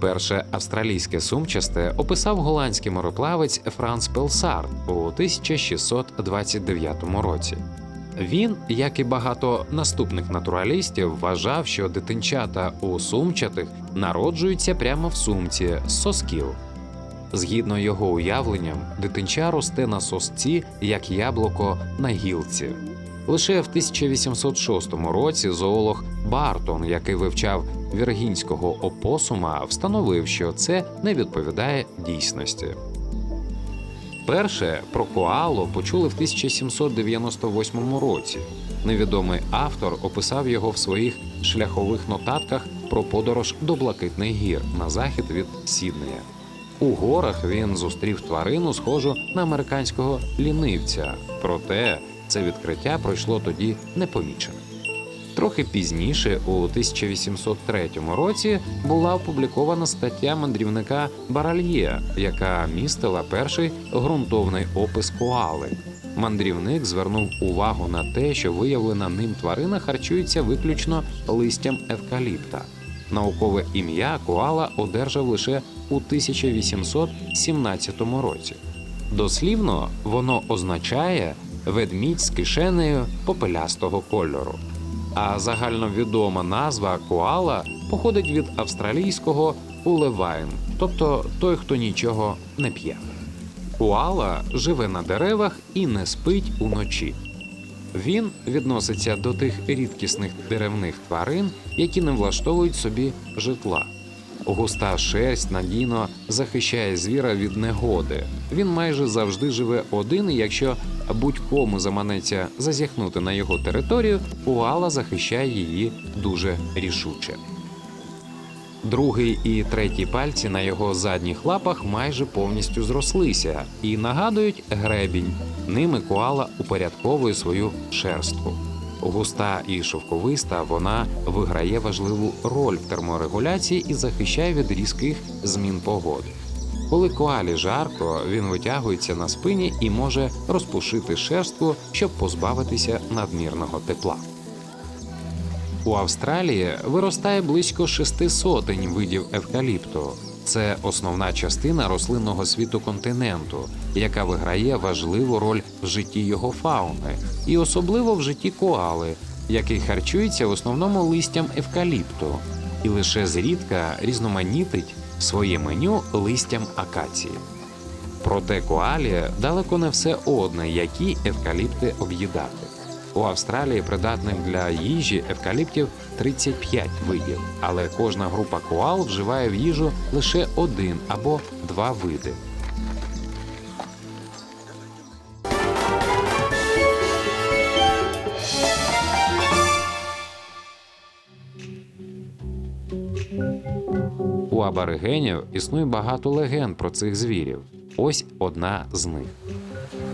Перше австралійське сумчасте описав голландський мореплавець Франц Пелсар у 1629 році. Він, як і багато наступних натуралістів, вважав, що дитинчата у сумчатих народжуються прямо в сумці з сосків. Згідно його уявленням, дитинча росте на сосці, як яблуко на гілці. Лише в 1806 році зоолог Бартон, який вивчав віргінського опосума, встановив, що це не відповідає дійсності. Перше про коалу почули в 1798 році. Невідомий автор описав його в своїх шляхових нотатках про подорож до Блакитних гір на захід від Сіднея. У горах він зустрів тварину, схожу на американського лінивця. Проте це відкриття пройшло тоді непомічене. Трохи пізніше, у 1803 році, була опублікована стаття мандрівника Баральє, яка містила перший ґрунтовний опис коали. Мандрівник звернув увагу на те, що виявлена ним тварина харчується виключно листям евкаліпта. Наукове ім'я коала одержав лише у 1817 році. Дослівно воно означає ведмідь з кишенею попелястого кольору. А загальновідома назва коала походить від австралійського улевайн, тобто той, хто нічого не п'є. Коала живе на деревах і не спить уночі. Він відноситься до тих рідкісних деревних тварин, які не влаштовують собі житла. Густа шерсть надійно захищає звіра від негоди. Він майже завжди живе один, і якщо будь-кому заманеться зазіхнути на його територію, Куала захищає її дуже рішуче. Другий і третій пальці на його задніх лапах майже повністю зрослися і нагадують гребінь. Ними коала упорядковує свою шерстку. Густа і шовковиста вона виграє важливу роль в терморегуляції і захищає від різких змін погоди. Коли коалі жарко, він витягується на спині і може розпушити шерстку, щоб позбавитися надмірного тепла. У Австралії виростає близько шести сотень видів евкаліпту. Це основна частина рослинного світу континенту, яка виграє важливу роль в житті його фауни, і особливо в житті коали, який харчується в основному листям евкаліпту, і лише зрідка різноманітить своє меню листям акації. Проте коалі далеко не все одне, які евкаліпти об'їдати. У Австралії придатних для їжі евкаліптів 35 видів, але кожна група коал вживає в їжу лише один або два види. У аборигенів існує багато легенд про цих звірів. Ось одна з них.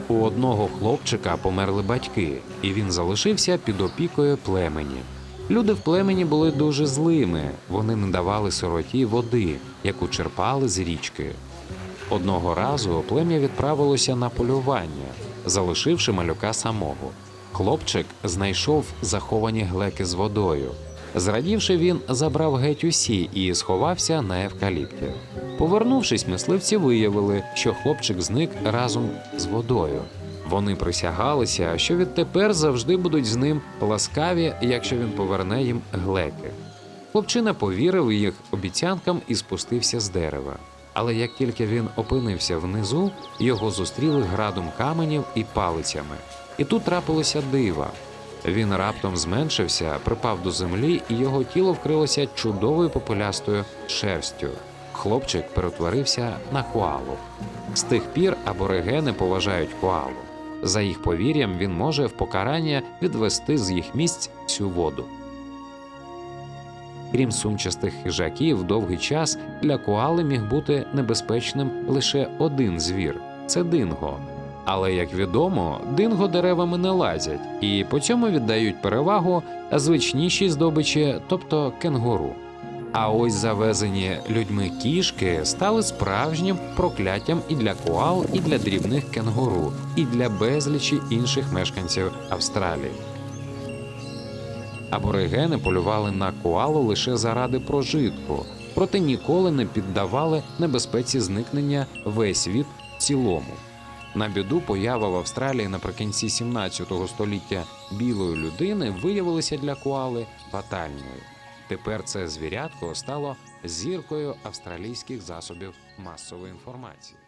У одного хлопчика померли батьки, і він залишився під опікою племені. Люди в племені були дуже злими, вони не давали сироті води, яку черпали з річки. Одного разу плем'я відправилося на полювання, залишивши малюка самого. Хлопчик знайшов заховані глеки з водою. Зрадівши, він забрав геть усі і сховався на евкаліпті. Повернувшись, мисливці виявили, що хлопчик зник разом з водою. Вони присягалися, що відтепер завжди будуть з ним ласкаві, якщо він поверне їм глеки. Хлопчина повірив їх обіцянкам і спустився з дерева. Але як тільки він опинився внизу, його зустріли градом каменів і палицями. І тут трапилося дива. Він раптом зменшився, припав до землі, і його тіло вкрилося чудовою попелястою шерстю. Хлопчик перетворився на коалу. З тих пір аборигени поважають коалу. За їх повір'ям, він може в покарання відвести з їх місць цю воду. Крім сумчастих хижаків, довгий час для коали міг бути небезпечним лише один звір це динго. Але, як відомо, динго деревами не лазять і по цьому віддають перевагу звичнішій здобичі, тобто кенгуру. А ось завезені людьми кішки стали справжнім прокляттям і для коал, і для дрібних кенгуру, і для безлічі інших мешканців Австралії. Аборигени полювали на коалу лише заради прожитку, проте ніколи не піддавали небезпеці зникнення весь від в цілому. На біду поява в Австралії наприкінці 17 століття білої людини виявилася для коали фатальною. Тепер це звірятко стало зіркою австралійських засобів масової інформації.